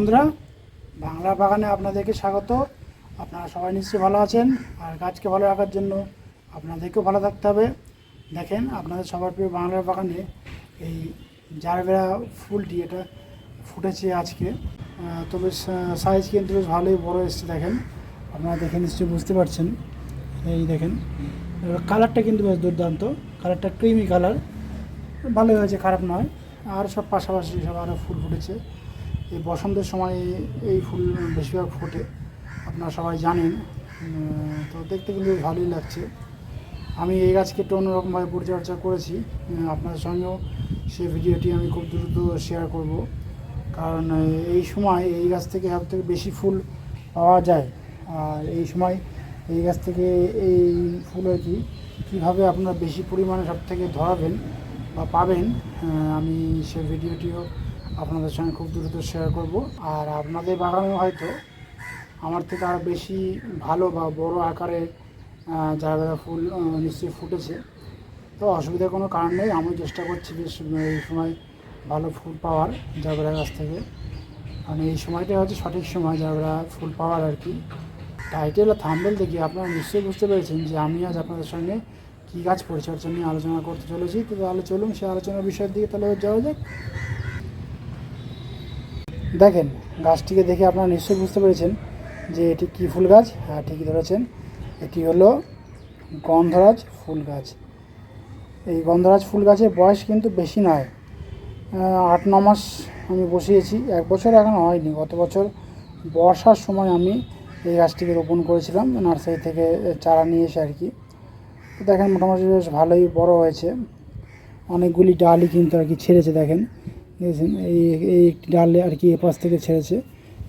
বন্ধুরা, বাংলা বাগানে আপনাদেরকে স্বাগত। আপনারা সবাই নিশ্চয়ই ভালো আছেন। আর গাছকে ভালো রাখার জন্য আপনাদেরকেও ভালো থাকতে হবে। দেখেন, আপনাদের সবার প্রিয় বাংলার বাগানে এই জারবেরা ফুলটি এটা ফুটেছে আজকে। তবে সাইজ কিন্তু বেশ ভালোই বড় এসছে, দেখেন। আপনারা দেখে নিশ্চয়ই বুঝতে পারছেন। এই দেখেন কালারটা কিন্তু বেশ দুর্দান্ত। কালারটা ক্রিমি কালার ভালোই হয়েছে, খারাপ নয়। আর সব পাশাপাশি সব আরও ফুল ফুটেছে। এই বসন্তের সময় এই- ফুল বেশিরভাগ ফোটে, আপনারা সবাই জানেন তো দেখতে কিন্তু ভালোই লাগছে। আমি এই গাছকে একটু অন্যরকমভাবে পরিচর্যা করেছি আপনাদের সঙ্গেও সেই ভিডিওটি আমি খুব দ্রুত শেয়ার করব। কারণ এই সময় এই গাছ থেকে সব থেকে বেশি ফুল পাওয়া যায়। আর এই সময় এই গাছ থেকে এই ফুল আর কি, কীভাবে আপনারা বেশি পরিমাণে সব থেকে ধরাবেন বা পাবেন আমি সে ভিডিওটিও আপনাদের সঙ্গে খুব দ্রুত শেয়ার করব। আর আপনাদের বাগানেও হয়তো আমার থেকে আরও বেশি ভালো বা বড় আকারে জায়গা ফুল নিশ্চয়ই ফুটেছে। তো অসুবিধার কোনো কারণ নেই। আমি চেষ্টা করছি বেশ, এই সময় ভালো ফুল পাওয়ার জাগরা গাছ থেকে। মানে এই সময়টাই হচ্ছে সঠিক সময় জাগরা ফুল পাওয়ার আর কি। টাইটেল আর থাম্বেল দেখি আপনারা নিশ্চয়ই বুঝতে পেরেছেন যে আমি আজ আপনাদের সঙ্গে কী গাছ পরিচর্যা নিয়ে আলোচনা করতে চলেছি। তো তাহলে চলুন সেই আলোচনার বিষয়ের দিকে তাহলে যাওয়া যাক। দেখেন, গাছটিকে দেখে আপনারা নিশ্চয়ই বুঝতে পেরেছেন যে এটি কী ফুল গাছ? হ্যাঁ ঠিকই ধরেছেন। এটি হলো গন্ধরাজ ফুল গাছ। এই গন্ধরাজ ফুল গাছের বয়স কিন্তু বেশি নয়। আট, ন মাস আমি বসিয়েছি। এক বছর এখন হয়নি। গত বছর বর্ষার সময় আমি এই গাছটিকে রোপণ করেছিলাম, নার্সারি থেকে চারা নিয়ে এসে আর কি। দেখেন, মোটামুটি বেশ ভালোই বড় হয়েছে। অনেকগুলি ডালই কিন্তু আর কি ছেড়েছে, দেখেন। দেখেছেন? এই এই একটি ডাল আর কি এপাশ থেকে ছেড়েছে।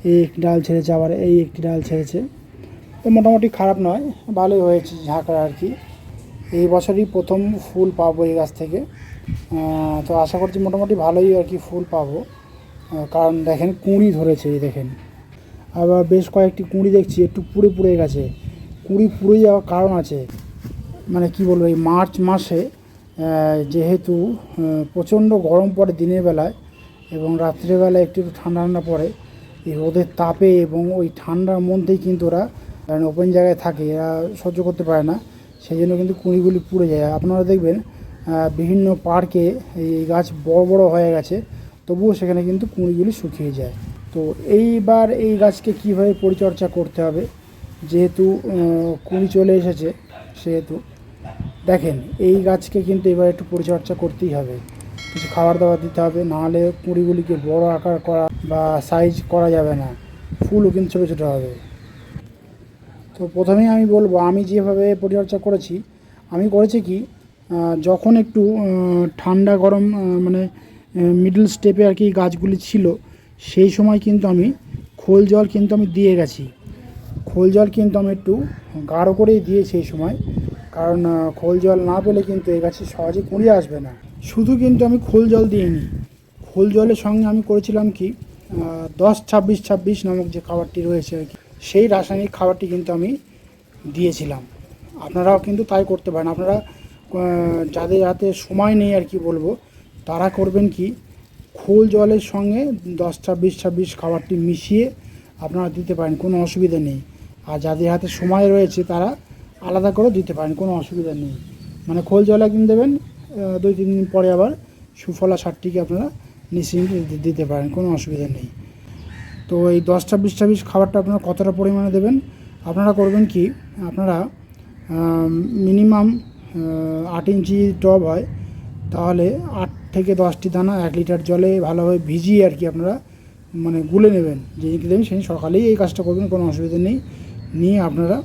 এই একটি ডাল ছেড়েছে, আবার এই একটি ডাল ছেড়েছে। তো মোটামুটি খারাপ নয়, ভালোই হয়েছে ঝাঁকড়া আর কি। এই বছরই প্রথম ফুল পাবো এই গাছ থেকে। তো আশা করছি মোটামুটি ভালোই আর কি ফুল পাবো। কারণ দেখেন কুঁড়ি ধরেছে, এই দেখেন। আবার বেশ কয়েকটি কুঁড়ি দেখছি, একটু পুড়ে পুড়ে গেছে। কুঁড়ি পুড়ে যাওয়ার কারণ আছে। মানে কি বলব, এই মার্চ মাসে যেহেতু প্রচণ্ড গরম পড়ে দিনের বেলায় এবং রাত্রেবেলায় একটু একটু ঠান্ডা ঠান্ডা পড়ে, এই রোদের তাপে এবং ওই ঠান্ডার মধ্যেই কিন্তু ওরা কারণ ওপেন জায়গায় থাকে, এরা সহ্য করতে পারে না। সেই জন্য কিন্তু কুঁড়িগুলি পুড়ে যায়। আপনারা দেখবেন বিভিন্ন পার্কে এই গাছ বড় বড় হয়ে গেছে, তবুও সেখানে কিন্তু কুঁড়িগুলি শুকিয়ে যায়। তো এইবার এই গাছকে কীভাবে পরিচর্যা করতে হবে? যেহেতু কুঁড়ি চলে এসেছে, সেহেতু। দেখেন, এই গাছকে কিন্তু এবার একটু পরিচর্যা করতেই হবে। কিছু খাবার দাবার দিতে হবে, নাহলে কুঁড়িগুলিকে বড় আকার করা বা সাইজ করা যাবে না। ফুলও কিন্তু ছোটো ছোটো হবে। তো প্রথমেই আমি বলব, আমি যেভাবে পরিচর্যা করেছি, আমি করেছি কি যখন একটু ঠান্ডা গরম মানে মিডল স্টেপে আর কি গাছগুলি ছিল, সেই সময় কিন্তু আমি খোল জল কিন্তু আমি দিয়ে গেছি। খোল জল কিন্তু আমি একটু গাঢ় করেই দিয়েছি এই সময়, কারণ খোল জল না পেলে কিন্তু এই গাছে সহজে কুড়িয়ে আসবে না। শুধু কিন্তু আমি খোল জল দিইনি। খোল জলের সঙ্গে আমি করেছিলাম কি দশ ছাব্বিশ ছাব্বিশ নামক যে খাবারটি রয়েছে আর কি, সেই রাসায়নিক খাবারটি কিন্তু আমি দিয়েছিলাম। আপনারাও কিন্তু তাই করতে পারেন। আপনারা যাদের হাতে সময় নেই আর কি বলব, তারা করবেন কি, খোল জলের সঙ্গে দশ ছাব্বিশ ছাব্বিশ খাবারটি মিশিয়ে আপনারা দিতে পারেন, কোনো অসুবিধা নেই। আর যাদের হাতে সময় রয়েছে, তারা আলাদা করে দিতে পারেন, কোনো অসুবিধা নেই। মানে খোল জল একদিন দেবেন দুই, তিন দিন পরে আবার সুফলা সারটিকে আপনারা নিশ্চিন্ত দিতে পারেন, কোনো অসুবিধা নেই। তো এই দশ ছাব্বিশ ছাব্বিশ খাবারটা আপনারা কতটা পরিমাণে দেবেন? আপনারা করবেন কি, আপনারা মিনিমাম আট ইঞ্চি টব হয়, তাহলে আট থেকে দশটি দানা এক লিটার জলে ভালোভাবে ভিজিয়ে আর কি আপনারা মানে গুলে নেবেন। যেদিনকে দেবেন সেদিন সকালেই এই কাজটা করবেন, কোনো অসুবিধা নেই। নিয়ে আপনারা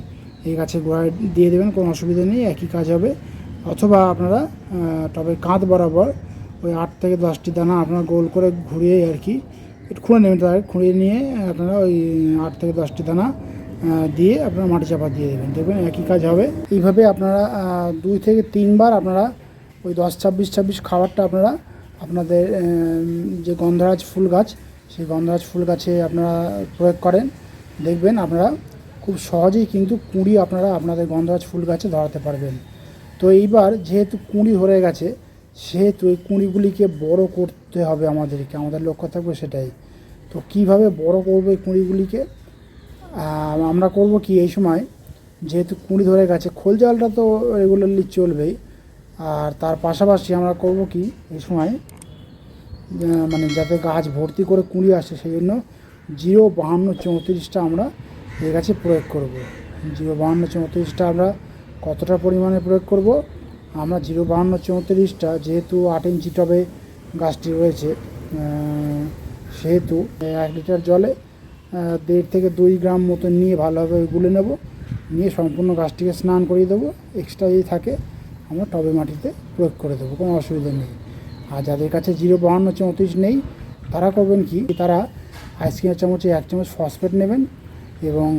এই গাছের গোড়ায় দিয়ে দেবেন, কোনো অসুবিধা নেই, একই কাজ হবে। অথবা আপনারা টবের কাঁধ বরাবর ওই আট থেকে দশটি দানা আপনারা গোল করে ঘুরিয়ে আর কি, একটু খুঁড়ে নেবেন, তার খুঁড়িয়ে নিয়ে আপনারা ওই আট থেকে দশটি দানা দিয়ে আপনারা মাটি চাপা দিয়ে দেবেন। দেখবেন একই কাজ হবে। এইভাবে আপনারা দুই থেকে তিনবার আপনারা ওই দশ, ছাব্বিশ ছাব্বিশ খাবারটা আপনারা আপনাদের যে গন্ধরাজ ফুল গাছ, সেই গন্ধরাজ ফুল গাছে আপনারা প্রয়োগ করেন। দেখবেন আপনারা খুব সহজেই কিন্তু কুঁড়ি আপনারা আপনাদের গন্ধরাজ ফুল গাছে ধরাতে পারবেন। তো এইবার যেহেতু কুঁড়ি ধরে গেছে, সেহেতু এই কুঁড়িগুলিকে বড় করতে হবে আমাদেরকে, আমাদের লক্ষ্য থাকবে সেটাই। তো কীভাবে বড় করব এই কুঁড়িগুলিকে? আমরা করব কি এই সময়, যেহেতু কুঁড়ি ধরে গেছে, খোল জালটা তো রেগুলারলি চলবেই। আর তার পাশাপাশি আমরা করব কি এই সময় মানে যাতে গাছ ভর্তি করে কুঁড়ি আসে, সেই জন্য জিরো বাহান্ন চৌত্রিশটা আমরা এই গাছে প্রয়োগ করব। জিরো বাহান্ন চৌত্রিশটা আমরা কতটা পরিমাণে প্রয়োগ করব? আমরা জিরো বাহান্ন চৌত্রিশটা যেহেতু আট ইঞ্চি টবে গাছটি রয়েছে সেহেতু এক লিটার জলে দেড় থেকে দুই গ্রাম মতো নিয়ে ভালোভাবে গুলে নেব। নিয়ে সম্পূর্ণ গাছটিকে স্নান করিয়ে দেবো। এক্সট্রা যদি থাকে, আমরা টবে মাটিতে প্রয়োগ করে দেবো, কোনো অসুবিধা নেই। আর যাদের কাছে জিরো বাহান্ন চৌত্রিশ নেই, তারা করবেন কি? তারা আইসক্রিমের চামচে এক চামচ ফসফেট নেবেন এবং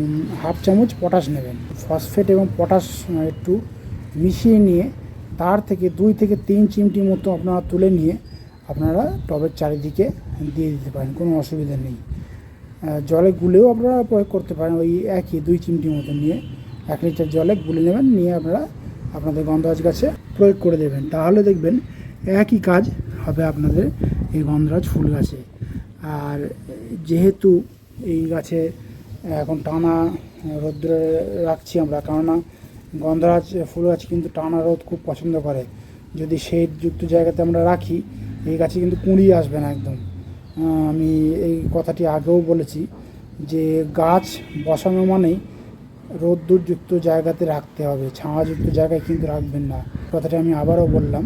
হাফ চামচ পটাশ নেবেন। ফসফেট এবং পটাশ একটু মিশিয়ে নিয়ে তার থেকে দুই থেকে তিন চিমটি মতো আপনারা তুলে নিয়ে আপনারা টবের চারিদিকে দিয়ে দিতে পারেন, কোনো অসুবিধা নেই। জলে গুলেও আপনারা প্রয়োগ করতে পারেন, ওই একই দুই চিমটি মতো নিয়ে এক লিটার জলে গুলে নেবেন, নিয়ে আপনারা আপনাদের গন্ধরাজ গাছে প্রয়োগ করে দেবেন। তাহলে দেখবেন একই কাজ হবে আপনাদের এই গন্ধরাজ ফুল গাছে। আর যেহেতু এই গাছে এখন টানা রৌদ্রে রাখছি আমরা। কেননা গন্ধরাজ ফুল গাছ কিন্তু টানা রোদ খুব পছন্দ করে। যদি যুক্ত জায়গাতে আমরা রাখি, এই গাছে কিন্তু কুঁড়ি আসবে না একদম। আমি এই কথাটি আগেও বলেছি যে গাছ বসানো মানেই রোদ্দুরযুক্ত জায়গাতে রাখতে হবে। ছাওয়াযুক্ত জায়গায় কিন্তু রাখবেন না। কথাটা আমি আবারও বললাম।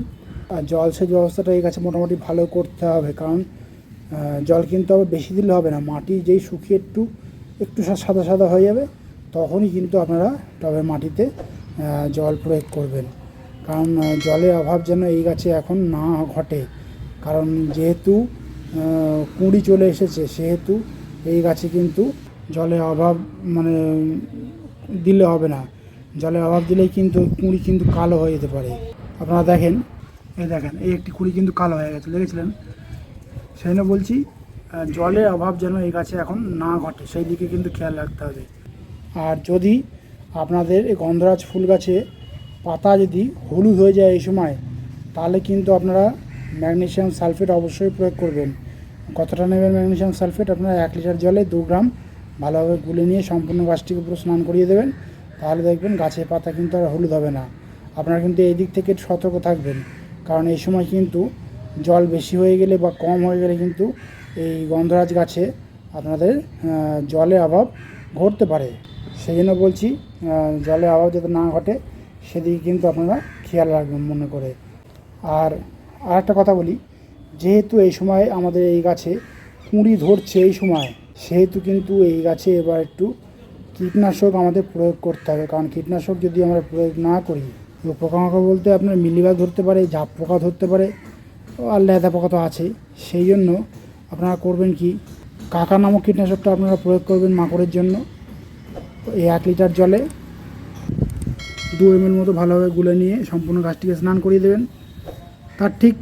আর জলসেচ ব্যবস্থাটা এই গাছে মোটামুটি ভালো করতে হবে। কারণ জল কিন্তু আবার বেশি দিলে হবে না। মাটি যেই শুকিয়ে একটু একটু সাদা সাদা হয়ে যাবে, তখনই কিন্তু আপনারা টবের মাটিতে জল প্রয়োগ করবেন। কারণ জলের অভাব যেন এই গাছে এখন না ঘটে। কারণ যেহেতু কুঁড়ি চলে এসেছে, সেহেতু এই গাছে কিন্তু জলের অভাব মানে দিলে হবে না। জলের অভাব দিলেই কিন্তু কুঁড়ি কিন্তু কালো হয়ে যেতে পারে। আপনারা দেখেন, এই দেখেন, এই একটি কুঁড়ি কিন্তু কালো হয়ে গেছে, দেখেছিলেন? সেই জন্য বলছি জলের অভাব যেন এই গাছে এখন না ঘটে, সেই দিকে কিন্তু খেয়াল রাখতে হবে। আর যদি আপনাদের এই গন্ধরাজ ফুল গাছে পাতা যদি হলুদ হয়ে যায় এই সময়, তাহলে কিন্তু আপনারা ম্যাগনেশিয়াম সালফেট অবশ্যই প্রয়োগ করবেন। কতটা নেবেন ম্যাগনেশিয়াম সালফেট? আপনারা এক লিটার জলে দু গ্রাম ভালোভাবে গুলে নিয়ে সম্পূর্ণ গাছটিকে পুরো স্নান করিয়ে দেবেন। তাহলে দেখবেন গাছের পাতা কিন্তু আর হলুদ হবে না। আপনারা কিন্তু এই দিক থেকে সতর্ক থাকবেন। কারণ এই সময় কিন্তু জল বেশি হয়ে গেলে বা কম হয়ে গেলে কিন্তু এই গন্ধরাজ গাছে আপনাদের জলের অভাব ঘটতে পারে। সেই জন্য বলছি জলের অভাব যাতে না ঘটে, সেদিকে কিন্তু আপনারা খেয়াল রাখবেন মনে করে। আর আর একটা কথা বলি, যেহেতু এই সময় আমাদের এই গাছে কুঁড়ি ধরছে এই সময়, সেহেতু কিন্তু এই গাছে এবার একটু কীটনাশক আমাদের প্রয়োগ করতে হবে। কারণ কীটনাশক যদি আমরা প্রয়োগ না করি পোকামাকড় বলতে আপনার মিলিবাগ ধরতে পারে ঝাপ পোকা ধরতে পারে, আর লেদা পোকা তো আছেই। সেই জন্য আপনারা করবেন কি? কাকা নামক কীটনাশকটা আপনারা প্রয়োগ করবেন মাকড়ের জন্য। এই এক লিটার জলে দু এম মতো ভালোভাবে গুলে নিয়ে সম্পূর্ণ গাছটিকে স্নান করিয়ে দেবেন। তার ঠিক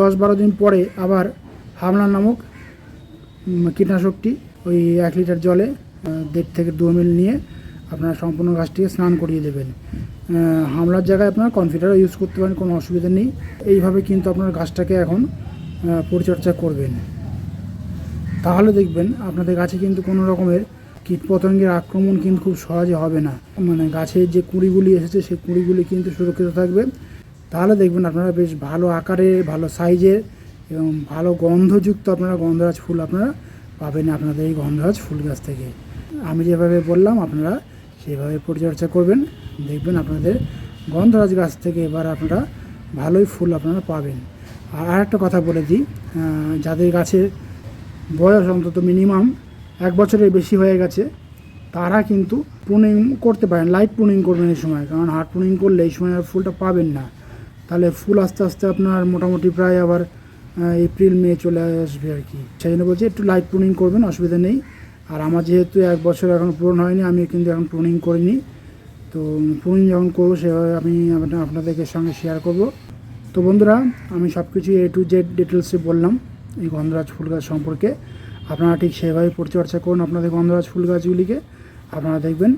দশ বারো দিন পরে আবার হামলা নামক কীটনাশকটি ওই এক লিটার জলে দেড় থেকে দু এম নিয়ে আপনারা সম্পূর্ণ গাছটিকে স্নান করিয়ে দেবেন। হামলার জায়গায় আপনারা কনফিডারও ইউজ করতে পারেন, কোনো অসুবিধা নেই। এইভাবে কিন্তু আপনার গাছটাকে এখন পরিচর্যা করবেন। তাহলে দেখবেন আপনাদের গাছে কিন্তু কোনো রকমের কীটপতঙ্গের আক্রমণ কিন্তু খুব সহজে হবে না। মানে গাছের যে কুঁড়িগুলি এসেছে, সেই কুঁড়িগুলি কিন্তু সুরক্ষিত থাকবে। তাহলে দেখবেন আপনারা বেশ ভালো আকারের, ভালো সাইজের এবং ভালো গন্ধযুক্ত আপনারা গন্ধরাজ ফুল আপনারা পাবেন আপনাদের এই গন্ধরাজ ফুল গাছ থেকে। আমি যেভাবে বললাম, আপনারা সেভাবে পরিচর্যা করবেন। দেখবেন আপনাদের গন্ধরাজ গাছ থেকে এবার আপনারা ভালোই ফুল আপনারা পাবেন। আর আরেকটা কথা বলে দিই যাদের গাছের বয়স অন্তত মিনিমাম এক বছরের বেশি হয়ে গেছে। তারা কিন্তু প্রুনিং করতে পারেন লাইট প্রুনিং করবেন এই সময়, কারণ হার্ড প্রুনিং করলে এই সময় আর ফুলটা পাবেন না। তাহলে ফুল আস্তে আস্তে আপনার মোটামুটি প্রায় আবার এপ্রিল মে চলে আসবে আর কি। সেই জন্য বলছি একটু লাইট প্রুনিং করবেন, অসুবিধা নেই। আর আমার যেহেতু এক বছর এখন পূরণ হয়নি আমি কিন্তু এখন প্রুনিং করিনি। তো প্রুনিং যখন করব সেভাবে আমি আপনা- আপনাদেরকে সঙ্গে শেয়ার করব। তো বন্ধুরা, আমি সব কিছু এ টু জেড ডিটেলসে বললাম। এই গন্ধরাজ ফুল গাছ সম্পর্কে। আপনারা ঠিক সেভাবে পরিচর্যা করুন আপনাদের গন্ধরাজ ফুল গাছগুলিকে। আপনারা দেখবেন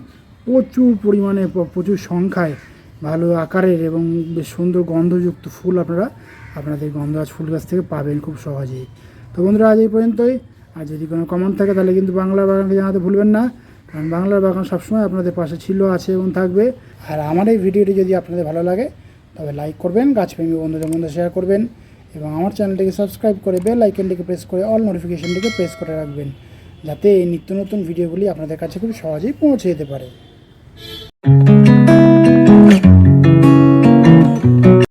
প্রচুর পরিমাণে প্রচুর সংখ্যায় ভালো আকারের এবং বেশ সুন্দর গন্ধযুক্ত ফুল আপনারা, আপনাদের গন্ধরাজ ফুল গাছ থেকে পাবেন খুব সহজেই। তো বন্ধুরা, আজ এই পর্যন্তই। আর যদি কোনো কমেন্ট থাকে, তাহলে কিন্তু বাংলার বাগানকে জানাতে ভুলবেন না। কারণ বাংলার বাগান সবসময় আপনাদের পাশে ছিল, আছে এবং থাকবে। আর আমার এই ভিডিওটি যদি আপনাদের ভালো লাগে, তবে লাইক করবেন গাছপ্রেমী বন্ধুদের মধ্যে শেয়ার করবেন। এবং আমার চ্যানেলটিকে সাবস্ক্রাইব করে বেল আইকনটিকে প্রেস করে অল নোটিফিকেশানটিকে প্রেস করে রাখবেন, যাতে এই নিত্য নতুন ভিডিওগুলি আপনাদের কাছে খুব সহজেই পৌঁছে যেতে পারে।